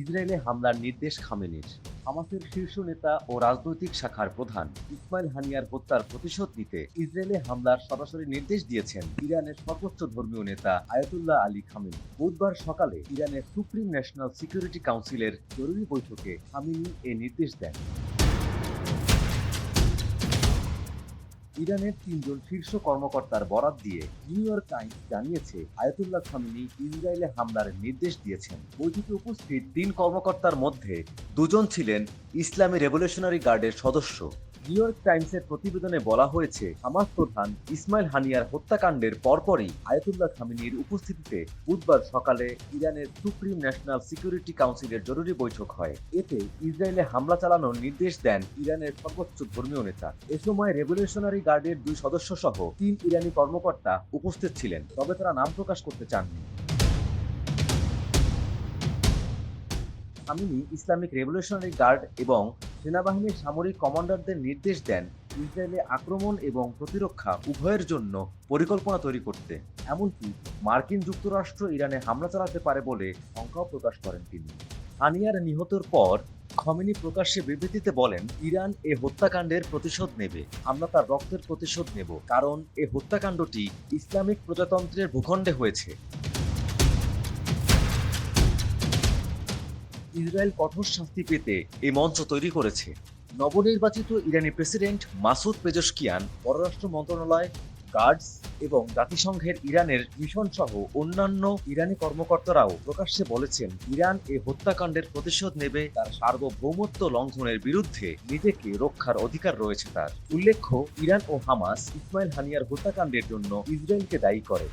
ইসরায়েলে হামলার নির্দেশ খামেনির। হামাসের শীর্ষ নেতা ও রাজনৈতিক শাখার প্রধান ইসমাইল হানিয়ার হত্যার প্রতিশোধ নিতে ইসরায়েলে হামলার সরাসরি নির্দেশ দিয়েছেন ইরানের সর্বোচ্চ ধর্মীয় নেতা আয়াতুল্লাহ আলী খামেনি। বুধবার সকালে ইরানের সুপ্রিম ন্যাশনাল সিকিউরিটি কাউন্সিলের জরুরি বৈঠকে খামেনি এ নির্দেশ দেন। ইরানের তিনজন শীর্ষ কর্মকর্তার বরাত দিয়ে নিউ ইয়র্ক টাইমস জানিয়েছে, আয়তুল্লাহ খামিনি ইসরায়েলে হামলার নির্দেশ দিয়েছেন। বৈঠকে উপস্থিত তিন কর্মকর্তার মধ্যে দুজন ছিলেন ইসলামী রেভলিউশনারি গার্ডের সদস্য। নিউ ইয়র্ক টাইমসের প্রতিবেদনে বলা হয়েছে, হামাস প্রধান ইসমাইল হানিয়ার হত্যাকাণ্ডের পরপরই আয়াতুল্লাহ খামিনির উপস্থিতিতে বুধবার সকালে ইরানের সুপ্রিম ন্যাশনাল সিকিউরিটি কাউন্সিলের জরুরি বৈঠক হয়। এতে ইসরায়েলে হামলা চালানোর নির্দেশ দেন ইরানের সর্বোচ্চ ধর্মীয় নেতা। এ সময় রেভলিউশনারি গার্ডের দুই সদস্য সহ তিন ইরানি কর্মকর্তা উপস্থিত ছিলেন, তবে তারা নাম প্রকাশ করতে চাননি। খামিনি ইসলামিক রেভলিউশনারি গার্ড এবং সেনাবাহিনীর সামরিক কমান্ডারদের নির্দেশ দেন ইসরায়েলে আক্রমণ এবং প্রতিরক্ষা উভয়ের জন্য পরিকল্পনা তৈরি করতে। এমনকি মার্কিন যুক্তরাষ্ট্র ইরানে হামলা চালাতে পারে বলে শঙ্কাও প্রকাশ করেন তিনি। হানিয়ার নিহতর পর খমেনি প্রকাশ্যে বিবৃতিতে বলেন, ইরান এ হত্যাকাণ্ডের প্রতিশোধ নেবে। আমরা তার রক্তের প্রতিশোধ নেব, কারণ এ হত্যাকাণ্ডটি ইসলামিক প্রজাতন্ত্রের ভূখণ্ডে হয়েছে। ইসরায়েল কঠোর শাস্তি পেতে এই মঞ্চ তৈরি করেছে। নবনির্বাচিত ইরানি প্রেসিডেন্ট মাসুদ পেজস্কিয়ান পররাষ্ট্র মন্ত্রণালয়, গার্ডস এবং জাতিসংঘের ইরানের মিশন সহ অন্যান্য ইরানি কর্মকর্তারাও প্রকাশ্যে বলেছেন, ইরান এ হত্যাকাণ্ডের প্রতিশোধ নেবে, তার সার্বভৌমত্ব লঙ্ঘনের বিরুদ্ধে নিজেকে রক্ষার অধিকার রয়েছে তার। উল্লেখ্য, ইরান ও হামাস ইসমাইল হানিয়ার হত্যাকাণ্ডের জন্য ইসরায়েলকে দায়ী করে।